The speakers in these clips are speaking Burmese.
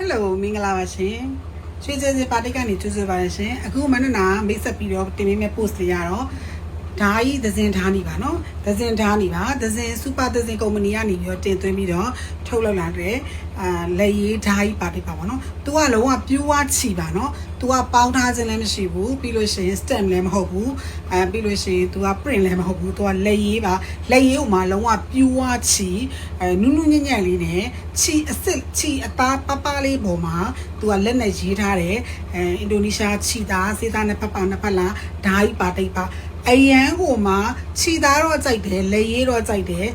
Hello မင်္ဂလာပါရှင်ရွှေစဲစဲပါတိတ်ကနေကြိုဆိုပါရရှင်အခုမနက်နာမိတ်ဆက်ပြီးတော့တင်ပေးမယ့် post လေးကတော့ ဓာကြီးသဇင်ဓာနေပါနော်သဇင်ဓာနေပါသဇင်စူပါသဇင်ကုမ္ပဏီကနေပြီးတော့တင်သွင်းပြီးတော့ထုတ်လုပ်လာတဲ့အာလက်ရည်ဓာကြီးပါတိပါပေါ့နော်သူကလုံးဝပြူဝချီပါနော်သူကပေါင်းထားခြင်းလည်းမရှိဘူးပြီးလို့ရှိရင် stamp လည်းမဟုတ်ဘူးအဲပြီးလို့ရှိရင်သူက print လည်းမဟုတ်ဘူးသူကလက်ရည်ပါလက်ရည်ဥမာလုံးဝပြူဝချီအဲနုနုညံ့ညံ့လေးနဲ့ချီအစစ်ချီအသားပပလေးပေါ်မှာသူကလက်နဲ့ရေးထားတယ်အဲအင်ဒိုနီးရှားချီသားစေးသားနဲ့ဖက်ပေါင်နှစ်ဖက်လားဓာကြီးပါတိပါ အရန်ဟိုမှာခြီသားတော့ကြိုက်တယ်လက်ရေးတော့ကြိုက်တယ်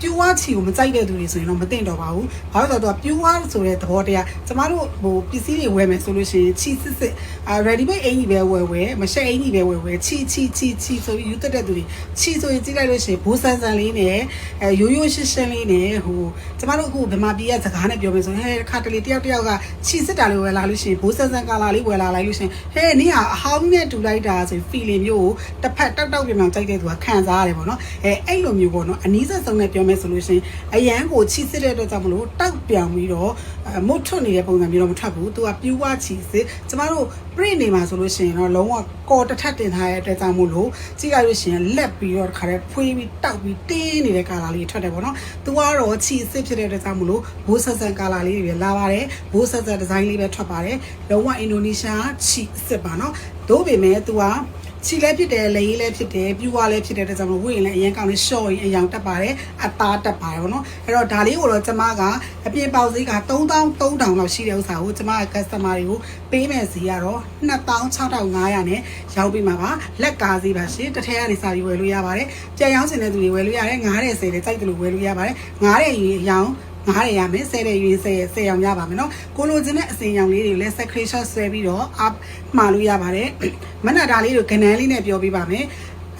ပြူဝချီကိုမကြိုက်တဲ့သူတွေဆိုရင်တော့မသိတော့ပါဘူး။ဘာလို့လဲဆိုတော့ပြူဝဆိုတဲ့သဘောတရားကျမတို့ဟိုပစ္စည်းတွေဝယ်မယ်ဆိုလို့ရှိရင်ချီစစ်စစ်အာ ready made အင်ကြီးပဲဝယ်ဝယ်မရှက်အင်ကြီးပဲဝယ်ဝယ်ချီချီချီချီဆိုပြီးယူတက်တဲ့သူတွေချီဆိုရင်ကြည့်လိုက်လို့ရှိရင်ဘိုးဆန်းဆန်းလေးနဲ့အဲရိုးရိုးရှင်းရှင်းလေးနဲ့ဟိုကျမတို့အခုဗမာပြည်ကစကားနဲ့ပြောမယ်ဆိုရင်ဟဲ့ခါတလေတယောက်တယောက်ကချီစစ်တာလေးဝယ်လာလို့ရှိရင်ဘိုးဆန်းဆန်းကာလာလေးဝယ်လာလိုက်လို့ရှိရင်ဟဲ့နင်ကအဟောင်းနဲ့တူလိုက်တာဆိုရင် feeling မျိုးကိုတစ်ဖက်တောက်တောက်ပြန်ပြန်ကြိုက်တဲ့သူကခံစားရတယ်ပေါ့နော်အဲအဲ့လိုမျိုးပေါ့နော်အနည်းဆက်ဆုံးနဲ့ပြောမယ်ဆိုလို့ရှိရင်အရန်ကိုချီစစ်တဲ့အတွက်ကြောင့်မလို့တောက်ပြောင်ပြီးတော့အဲမုတ်ထွတ်နေတဲ့ပုံစံမျိုးတော့မထွက်ဘူးသူကပြူဝချီစစ်ကျမတို့ print နေမှာဆိုလို့ရှိရင်တော့လုံးဝကော်တစ်ထပ်တင်ထားတဲ့အတွက်ကြောင့်မို့လို့ကြည့်လိုက်လို့ရှိရင်လက်ပြီးတော့တစ်ခါတည်းဖွေးပြီးတောက်ပြီးတင်းနေတဲ့ကာလာလေးထွက်တယ်ပေါ့နော်သူကတော့ချီစစ်ဖြစ်တဲ့အတွက်ကြောင့်မို့လို့ဘိုးဆက်ဆက်ကာလာလေးတွေပဲလာပါတယ်ဘိုးဆက်ဆက်ဒီဇိုင်းလေးပဲထွက်ပါတယ်လုံးဝအင်ဒိုနီးရှားချီစစ်ပါနော်သို့ပေမဲ့သူက ချီလည်းဖြစ်တယ်လက်ရေးလည်းဖြစ်တယ်ပြူဝါလည်းဖြစ်တဲ့အတွက်ကြောင့်မို့ဝိရင်လည်းအရင်ကောင်းလေးရှော့ရင်အယောင်တက်ပါတယ်အသားတက်ပါတယ်ပေါ့နော်အဲ့တော့ဒါလေးကိုတော့ကျမကအပြင်ပေါက်ဈေးက3000 3000လောက်ရှိတဲ့ဥစ္စာကိုကျမက customer တွေကိုပေးမယ်ဈေးကတော့26,500နဲ့ရောက်ပြီးမှာပါလက်ကားဈေးပါရှင်တစ်ထည့်ကနေစာပြီးဝယ်လို့ရပါတယ်ကြံရောင်းစင်တဲ့သူတွေဝယ်လို့ရတယ်ငားတဲ့ဆယ်တဲ့စိုက်တယ်လို့ဝယ်လို့ရပါတယ်ငားတဲ့ရေရောင်း ငားရရမယ်ဆဲတဲ့ရွေးဆဲဆဲအောင်ရပါမယ်နော်ကိုလိုချင်တဲ့အစင်ရောင်လေးတွေကိုလည်း screenshot ဆွဲပြီးတော့ up မှာလို့ရပါတယ်မနက်တာလေးတို့ကနန်းလေးနဲ့ပြောပြပါမယ်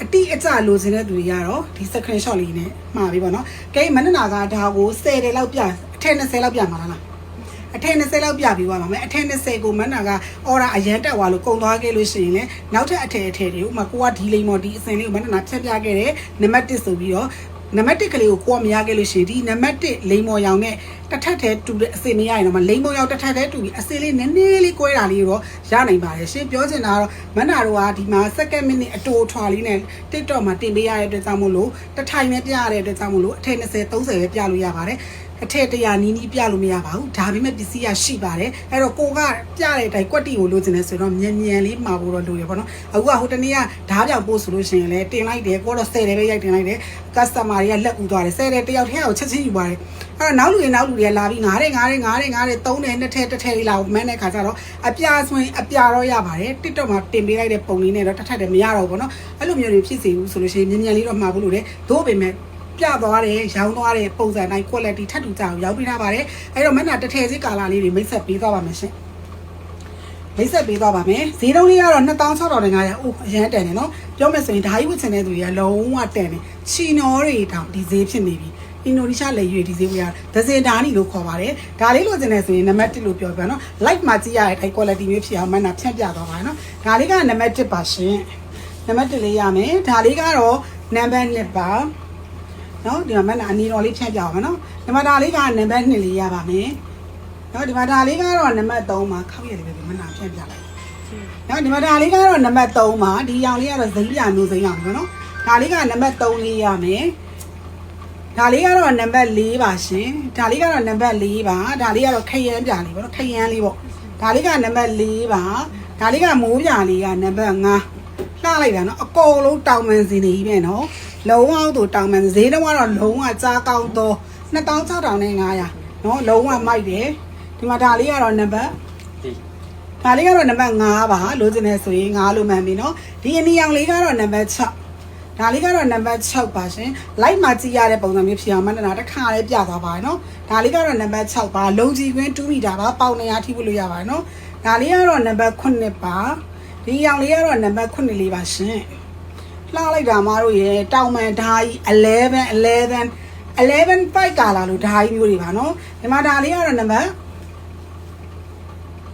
အတိအကျလိုချင်တဲ့သူတွေကတော့ဒီ screenshot လေးနဲ့မှာပြီပေါ့နော်ကဲမနက်နာကဒါကို10တယ်လောက်ပြအထက်20လောက်ပြမှာလားအထက်20လောက်ပြပြီးသွားပါမယ်အထက်20ကိုမနက်ကအော်ရာအရန်တက်သွားလို့ကုံသွားခဲ့လို့ရှိရင်လည်းနောက်ထပ်အထက်အထက်တွေကိုဥမာကိုကဒီလိမ်မော်ဒီအစင်လေးကိုမနက်နာဖြတ်ပြခဲ့တယ်နံပါတ်1ဆိုပြီးတော့ နံပါတ်1ကလေးကိုကိုကမရခဲ့လို့ရှိရင်ဒီနံပါတ်1လိမ်မော်ရောင်နဲ့တစ်ထပ်တည်းတူတဲ့အစင်မရရင်တော့မလိမ်မော်ရောင်တစ်ထပ်တည်းတူပြီးအစင်လေးနည်းနည်းလေးကွဲတာလေးတော့ရနိုင်ပါတယ်ရှင်ပြောချင်တာကတော့မနာတို့ကဒီမှာ second minute အတူထွာလေးနဲ့ TikTok မှာတင်ပေးရတဲ့အတွက်ကြောင့်မို့လို့တစ်ထိုင်နဲ့ပြရတဲ့အတွက်ကြောင့်မို့လို့အထက်20 30ပဲပြလို့ရပါတယ် အထက်တရာနီးနီးပြလို့မရပါဘူးဒါပေမဲ့ပစ္စည်းရရှိပါတယ်အဲ့တော့ကိုကပြတဲ့အတိုင်းကွက်တီကိုလိုချင်တယ်ဆိုတော့မြန်မြန်လေးမှာဖို့တော့လိုရပါတော့အခုကဟိုတနေ့ကဓားပြောင်ပို့ဆိုလို့ရှိရင်လည်းတင်လိုက်တယ်ကိုတော့10တယ်ပဲရိုက်တင်လိုက်တယ် customer တွေကလက်ဦးသွားတယ်10တယ်တယောက်တည်းကိုချက်ချင်းယူပါတယ်အဲ့တော့နောက်လူတွေနောက်လူတွေကလာပြီးငားတယ်ငားတယ်ငားတယ်ငားတယ်သုံးတယ်နှစ်ထက်တစ်ထက်လေးလာကိုမန်းတဲ့ခါကျတော့အပြာဆိုရင်အပြာတော့ရပါတယ် TikTok မှာတင်ပေးလိုက်တဲ့ပုံလေးနဲ့တော့တစ်ထက်တည်းမရတော့ဘူးပေါ့နော်အဲ့လိုမျိုးတွေဖြစ်စီဘူးဆိုလို့ရှိရင်မြန်မြန်လေးတော့မှာဖို့လိုတယ်သို့ပေမဲ့ ပြသွားတယ်ရောင်းသွားတဲ့ပုံစံတိုင်း quality ထပ်တူကြအောင်ရောက်ပေးထားပါတယ်အဲ့တော့မနက်တစ်ထည်စီကာလာလေးတွေမိတ်ဆက်ပေးသွားပါမယ်ရှင်မိတ်ဆက်ပေးသွားပါမယ်ဈေးတုံးလေးကတော့2600အိုးအရန်တန်တယ်နော်ပြောမယ်ဆိုရင်ဓာကြီးဝစ်ချင်တဲ့သူတွေကလုံးဝတန်တယ်ချီနော်တွေတောင်ဒီဈေးဖြစ်နေပြီအင်ဒိုနီးရှားလေရွေဒီဈေးဝယ်ရဒဇင်ဓာနီလို့ခေါ်ပါတယ်ဒါလေးလိုချင်တယ်ဆိုရင်နံပါတ်1လို့ပြောပြနော် live မှာကြည့်ရတဲ့ quality မျိုးဖြစ်အောင်မနက်ဖြန့်ပြသွားပါနော်ဒါလေးကနံပါတ်1ပါရှင်နံပါတ်1လေးရမယ်ဒါလေးကတော့နံပါတ်2ပါ နော်ဒီမှာမနက်အနီတော်လေးဖြန့်ပြအောင်နော်ဒီမှာဒါလေးကနံပါတ်2လေးရပါမယ်နော်ဒီမှာဒါလေးကတော့နံပါတ်3ပါခောက်ရတယ်ပဲမနက်ဖြန့်ပြလိုက်နော်ဒီမှာဒါလေးကတော့နံပါတ်3ပါဒီရောင်လေးကတော့ဇိမ်းပြမျိုးဇိမ်းအောင်ပဲနော်ဒါလေးကနံပါတ်3လေးရမယ်ဒါလေးကတော့နံပါတ်4ပါရှင်ဒါလေးကတော့နံပါတ်4ပါဒါလေးကတော့ခရမ်းပြလေးပေါ့နော်ခရမ်းလေးပေါ့ဒါလေးကနံပါတ်4ပါဒါလေးကမိုးပြလေးကနံပါတ်5လှလိုက်တာနော်အကုန်လုံးတောင်ပန်စင်နေကြီးပဲနော် လုံးဝသူတောင်းပန်ဈေးတော့ကတော့လုံးဝကြားကောင်းတော့2600နော်လုံးဝမိုက်တယ်ဒီမှာဒါလေးကတော့နံပါတ်ဒါလေးကတော့နံပါတ်5ပါလိုချင်တယ်ဆိုရင်5လို့မှန်ပြီနော်ဒီအနီရောင်လေးကတော့နံပါတ်6ဒါလေးကတော့နံပါတ်6ပါရှင်လိုက်မှကြည့်ရတဲ့ပုံစံမျိုးဖြစ်အောင်မန္တနာတစ်ခါလေးပြသွားပါရနော်ဒါလေးကတော့နံပါတ်6ပါလုံကြီးခွင်း2မီတာပါပေါင်နေရထိဖို့လို့ရပါတယ်နော်ဒါလေးကတော့နံပါတ်9ပါဒီရောင်လေးကတော့နံပါတ်9လေးပါရှင် လှလိုက်တာမတို့ရေတောင်ပန်ဓာကြီး11 11 11 5ကာလာလို့ဓာကြီးမျိုးတွေပါနော်ဒီမှာဓာလေးကတော့နံပါတ်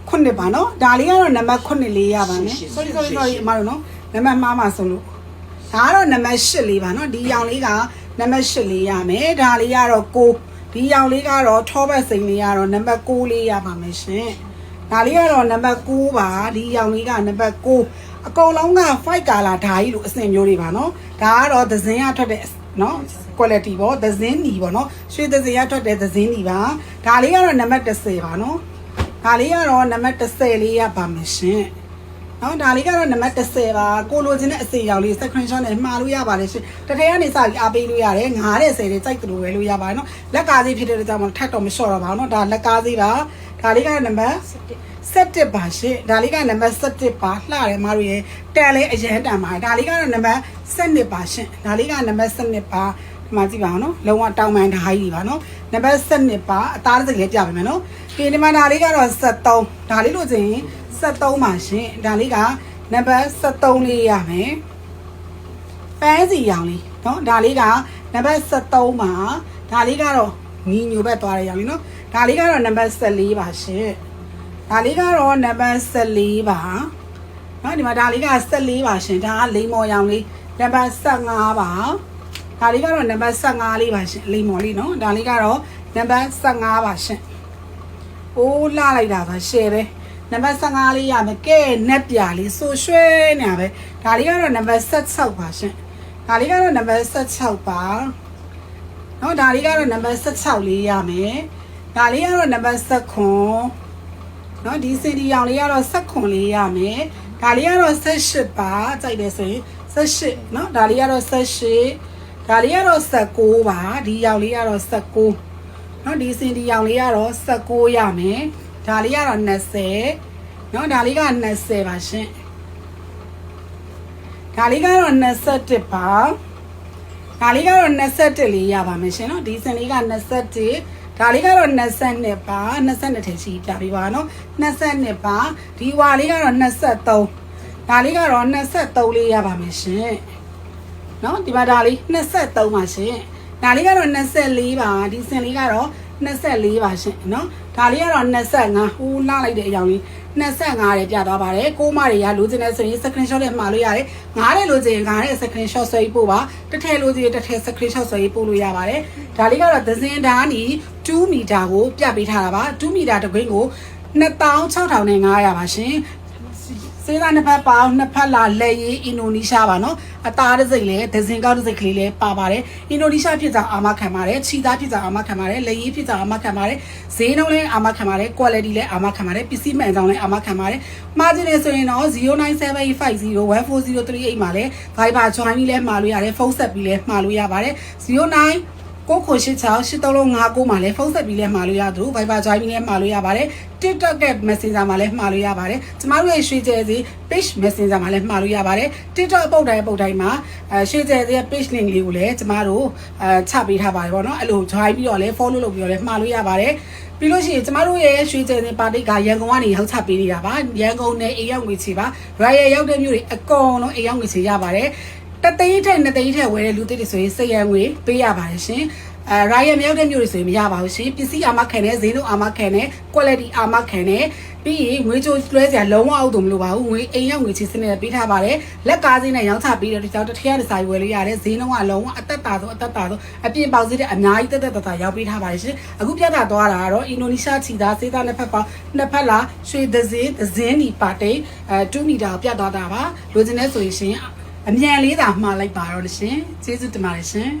ခုနှစ်ပါနော်ဒါလေးကတော့နံပါတ်9လေးရပါမယ် sorry sorry sorry အမတို့နော်နံပါတ်မှားမှာဆိုလို့ဒါကတော့နံပါတ်8လေးပါနော်ဒီရောင်လေးကနံပါတ်8လေးရမယ်ဒါလေးကတော့9ဒီရောင်လေးကတော့ထောဘတ်စိန်လေးကတော့နံပါတ်6လေးရပါမယ်ရှင်ဒါလေးကတော့နံပါတ်9ပါဒီရောင်လေးကနံပါတ်9 အကုန်လုံးက5 color ဓာကြီးလို့အဆင်မျိုးတွေပါနော်ဒါကတော့သဇင်းရထွက်တဲ့နော် quality ပေါ့သဇင်းညီပေါ့နော်ရွှေသဇင်းရထွက်တဲ့သဇင်းညီပါဒါလေးကတော့နံပါတ်10ပါနော်ဒါလေးကတော့နံပါတ်10လေးရပါမယ်ရှင် နော်ဒါလေးကတော့နံပါတ်10ပါကိုလိုချင်တဲ့အစီအရောင်လေး screenshot နဲ့မှားလို့ရပါတယ်ရှင်တစ်ထည်ကနေစပြီးအားပေးလို့ရတယ်9တဲ့10တဲ့စိုက်တူပဲလို့ရပါတယ်နော်လက်ကားသေးဖြစ်တဲ့ကြောင့်မထပ်တော့မလျှော့တော့ပါဘူးနော်ဒါလက်ကားသေးပါဒါလေးကနံပါတ်17ပါရှင်ဒါလေးကနံပါတ်17ပါလှတယ်မတို့ရေတန်လေးအရင်တန်ပါဒါလေးကတော့နံပါတ်17ပါရှင်ဒါလေးကနံပါတ်17ပါဒီမှာကြည့်ပါအောင်နော်လုံးဝတောင်းပန်ဓာကြီးပါနော်နံပါတ်17ပါအသားတစ်စိတ်လေးပြပေးမယ်နော်ဒီဒီမှာဒါလေးကတော့73ဒါလေးလို့ချင်း 73ပါရှင်ဒါလေးကနံပါတ်73လေးရမယ်ပန်းစီရောင်လေးနော်ဒါလေးကနံပါတ်73ပါဒါလေးကတော့ညီညိုဘက်သွားတဲ့ရောင်လေးနော်ဒါလေးကတော့နံပါတ်14ပါရှင်ဒါလေးကတော့နံပါတ်14ပါနော်ဒီမှာဒါလေးက14ပါရှင်ဒါကလိမ္မော်ရောင်လေးနံပါတ်15ပါဒါလေးကတော့နံပါတ်15လေးပါရှင်လိမ္မော်လေးနော်ဒါလေးကတော့နံပါတ်15ပါရှင်အိုးလှလိုက်တာပါရှယ်ပဲ နံပါတ်15လေးရမယ်ကဲနက်ပြလေးဆိုရွှဲနေရပဲဒါလေးကတော့နံပါတ်16ပါရှင်ဒါလေးကတော့နံပါတ်16ပါနော်ဒါလေးကတော့နံပါတ်16လေးရမယ်ဒါလေးကတော့နံပါတ်19နော်ဒီစင်ဒီရောင်လေးကတော့16လေးရမယ်ဒါလေးကတော့18ပါကြိုက်တယ်ဆိုရင်18နော်ဒါလေးကတော့18ဒါလေးကတော့19ပါဒီရောင်လေးကတော့19နော်ဒီစင်ဒီရောင်လေးကတော့19ရမယ် ဒါလေးကတော့20နော်ဒါလေးက20ပါရှင်ဒါလေးကတော့21ပါဒါလေးကတော့21လေးရပါမယ်ရှင်နော်ဒီစင်လေးက21ဒါလေးကတော့22ပါ22ထည့်ရှိပြပေးပါနော်22ပါဒီဝါလေးကတော့23ဒါလေးကတော့23လေးရပါမယ်ရှင်နော်ဒီမှာဒါလေး23ပါရှင်ဒါလေးကတော့24ပါဒီစင်လေးကတော့ 24ပါရှင်နော်ဒါလေးကတော့25ဟိုးနှောက်လိုက်တဲ့အကြောင်းလေး25တဲ့ပြသွားပါတယ်ကိုမတွေကလိုချင်တဲ့ဆိုရင် screenshot နဲ့မှာလို့ရတယ်ငားတယ်လိုချင်ငားတဲ့ screenshot ဆွဲပို့ပါတစ်ထည့်လိုချင်တစ်ထည့် screenshot ဆွဲပို့လို့ရပါတယ်ဒါလေးကတော့သဇင်ဓာနီ2မီတာကိုပြပေးထားတာပါ2မီတာတကွင်းကို26,500ပါရှင် စေးသားနှစ်ဖက်ပေါင်းနှစ်ဖက်လာလက်ရည်အင်ဒိုနီးရှားပါနော်အသားတစ်စိတ်လည်းဒဇင်ကောက်တစ်စိတ်ကလေးလည်းပါပါတယ်အင်ဒိုနီးရှားဖြစ်တာအာမခံပါတယ်ချီသားဖြစ်တာအာမခံပါတယ်လက်ရည်ဖြစ်တာအာမခံပါတယ်ဈေးနှုန်းလည်းအာမခံပါတယ် quality လည်းအာမခံပါတယ်ပစ္စည်းမှန်ကြောင်းလည်းအာမခံပါတယ်မှားခြင်းနေဆိုရင်တော့0978501438မှာလည်း Viber join ပြီးလည်းမှာလို့ရတယ်ဖုန်းဆက်ပြီးလည်းမှာလို့ရပါတယ်09 ကိုကိုရှိချောင်း8359မှာလည်းဖုန်းဆက်ပြီးလဲမှာလို့ရသူ Viber join ပြီးလဲမှာလို့ရပါတယ် TikTok က Messenger မှာလည်းမှာလို့ရပါတယ်ကျမတို့ရဲ့ရွှေကျဲစီ page Messenger မှာလည်းမှာလို့ရပါတယ် TikTok အပုတ်တိုင်းအပုတ်တိုင်းမှာအဲရွှေကျဲစီရဲ့ page link လေးကိုလည်းကျမတို့အဲချပေးထားပါတယ်ပေါ့နော်အဲ့လို join ပြီးတော့လဲ follow လုပ်ပြီးတော့လဲမှာလို့ရပါတယ်ပြီးလို့ရှိရင်ကျမတို့ရဲ့ရွှေကျဲစီပါတိတ်ကရန်ကုန်ကနေရောက်ချပေးနေတာပါရန်ကုန်နယ်အိမ်ရောက်ငွေချေပါ Royal ရောက်တဲ့မြို့တွေအကုန်လုံးအိမ်ရောက်ငွေချေရပါတယ် တသိန်းထက်နှစ်သိန်းထက်ဝယ်တဲ့လူတွေဆိုရင်စိတ်ရငွေပေးရပါတယ်ရှင်အဲ Ryan မြောက်တဲ့မျိုးတွေဆိုရင်မရပါဘူးရှင်ပစ္စည်းအာမခံတဲ့ဈေးနှုန်းအာမခံတဲ့ quality အာမခံတဲ့ပြီးရင်ငွေကြိုးလွှဲစရာလုံးဝအောက်တုံမလိုပါဘူးငွေအိမ်ရောက်ငွေချစ်စနစ်နဲ့ပေးထားပါတယ်လက်ကားစင်းနဲ့ရောင်းချပေးတဲ့တခြားတစ်ထည့်ရတဲ့စာရွယ်လို့ရတယ်ဈေးနှုန်းကလုံးဝအသက်တာဆုံးအသက်တာဆုံးအပြင်ပေါက်စည်းတဲ့အများကြီးတက်တက်တတာရောက်ပေးထားပါတယ်ရှင်အခုပြတာသွားတာကတော့အင်ဒိုနီးရှားချီသားစေးသားနှစ်ဖက်ပေါင်းနှစ်ဖက်လာရွှေသဇင်းသဇင်းဒီပါတိအဲ2မီတာပြတ်သွားတာပါလိုချင်တဲ့ဆိုရင်ရှင် အမြန်လေးသာမှားလိုက်ပါတော့ရှင်ကျေးဇူးတင်ပါတယ်ရှင်